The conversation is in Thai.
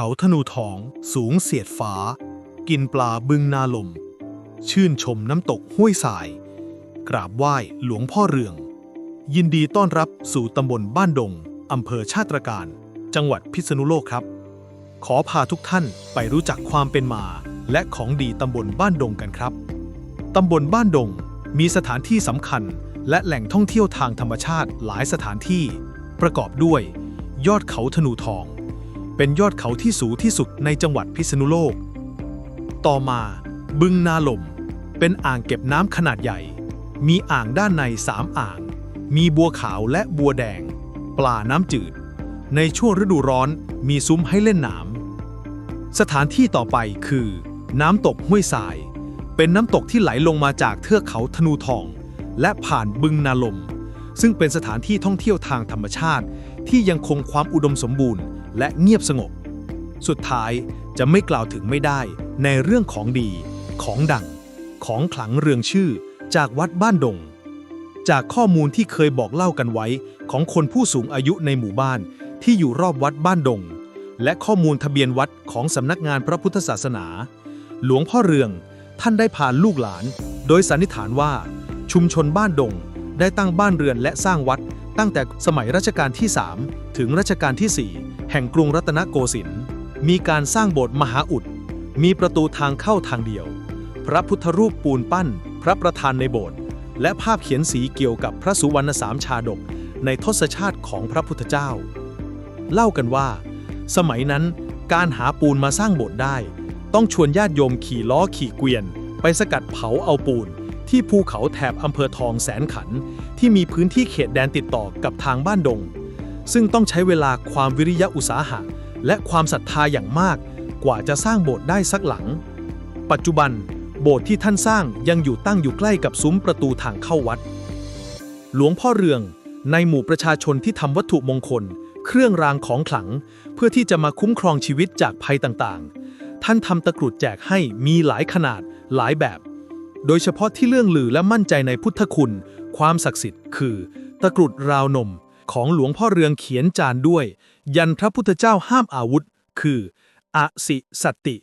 เขาธนูทอง สูงเสียดฟ้า กินปลาบึงนาลม ชื่นชมน้ำตกห้วยสาย กราบไหว้หลวงพ่อเรือง ยินดีต้อนรับสู่ตำบลบ้านดงอำเภอชาติการ จังหวัดพิษณุโลกครับ ขอพาทุกท่านไปรู้จักความเป็นมา และของดีตำบลบ้านดงกันครับตำบลบ้านดงมีสถานที่สำคัญ และแหล่งท่องเที่ยวทางธรรมชาติหลายสถานที่ ประกอบด้วย ยอดเขาธนูทอง เป็นยอดเขาที่สูงที่สุดในจังหวัดพิษณุโลก ต่อมาบึงนาลม เป็นอ่างเก็บน้ำขนาดใหญ่ มีอ่างด้านในสามอ่าง มีบัวขาวและบัวแดง ปลาน้ำจืด ในช่วงฤดูร้อนมีซุ้มให้เล่นน้ำสถานที่ต่อไปคือ น้ำตกห้วยทราย เป็นน้ำตกที่ไหลลงมาจากเทือกเขาธนูทอง และผ่านบึงนาลม ซึ่งเป็นสถานที่ท่องเที่ยวทางธรรมชาติที่ยังคงความอุดมสมบูรณ์ และเงียบสงบ สุดท้ายจะไม่กล่าวถึงไม่ได้ในเรื่องของดี ของดัง ของขลังเรืองชื่อจากวัดบ้านดง จากข้อมูลที่เคยบอกเล่ากันไว้ของคนผู้สูงอายุในหมู่บ้านที่อยู่รอบวัดบ้านดง และข้อมูลทะเบียนวัดของสำนักงานพระพุทธศาสนา หลวงพ่อเรืองท่านได้พาลูกหลาน โดยสันนิษฐานว่า ชุมชนบ้านดง ได้ตั้งบ้านเรือนและสร้างวัดตั้งแต่สมัยรัชกาลที่ 3 ถึงรัชกาลที่ 4 แห่งกรุงรัตนโกสินทร์มีการสร้างโบสถ์มหาอุด มีประตูทางเข้าทางเดียว พระพุทธรูปปูนปั้น พระประธานในโบสถ์และภาพเขียนสีเกี่ยวกับพระสุวรรณสามชาดกในทศชาติของพระพุทธเจ้า เล่ากันว่า สมัยนั้นการหาปูนมาสร้างโบสถ์ได้ ต้องชวนญาติโยมขี่ล้อขี่เกวียน ไปสกัดเผาเอาปูน ที่ภูเขาแถบอำเภอทองแสนขัน ที่มีพื้นที่เขตแดนติดต่อกับทางบ้านดง ซึ่งต้องใช้เวลาความวิริยะอุตสาหะ และความศรัทธาอย่างมาก กว่าจะสร้างโบสถ์ได้สักหลัง ปัจจุบัน โบสถ์ที่ท่านสร้างยังอยู่ตั้งอยู่ใกล้กับซุ้มประตูทางเข้าวัด หลวงพ่อเรืองในหมู่ประชาชนที่ทำวัตถุมงคล เครื่องรางของขลัง เพื่อที่จะมาคุ้มครองชีวิตจากภัยต่างๆ ท่านทำตะกรุดแจกให้มีหลายขนาดหลายแบบ โดยเฉพาะที่เรื่องลือและมั่นใจในพุทธคุณ ความศักดิ์สิทธิ์คือ ตะกรุดราวนม ของหลวงพ่อเรืองเขียนจานด้วย ยันพระพุทธเจ้าห้ามอาวุธ คือ อสิสตติ